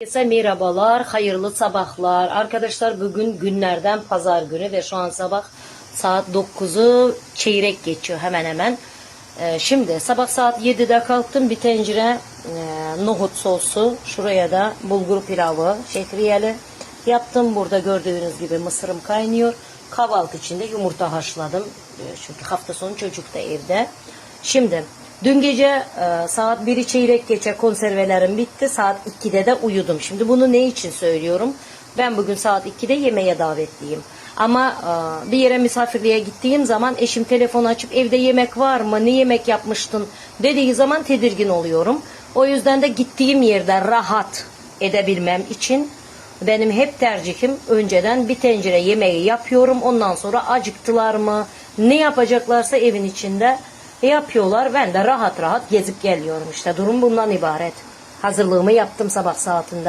Herkese merhabalar, hayırlı sabahlar. Arkadaşlar bugün günlerden pazar günü ve şu an sabah saat 9'u çeyrek geçiyor hemen hemen. Ee, şimdi sabah saat 7'de kalktım bir tencere e, nohut sosu, şuraya da bulgur pilavı, şehriyeli yaptım. Burada gördüğünüz gibi mısırım kaynıyor. Kahvaltı içinde yumurta haşladım. Ee, Çünkü hafta sonu çocuk da evde. Şimdi dün gece e, saat 1'i çeyrek geçe konservelerim bitti. Saat 2'de de uyudum. Şimdi bunu ne için söylüyorum? Ben bugün saat 2'de yemeğe davetliyim. Ama e, bir yere misafirliğe gittiğim zaman eşim telefon açıp evde yemek var mı? Ne yemek yapmıştın? dediği zaman tedirgin oluyorum. O yüzden de gittiğim yerde rahat edebilmem için benim hep tercihim önceden bir tencere yemeği yapıyorum. Ondan sonra acıktılar mı ne yapacaklarsa evin içinde yapıyorlar. Ben de rahat rahat gezip geliyorum işte. Durum bundan ibaret. Hazırlığımı yaptım sabah saatinde.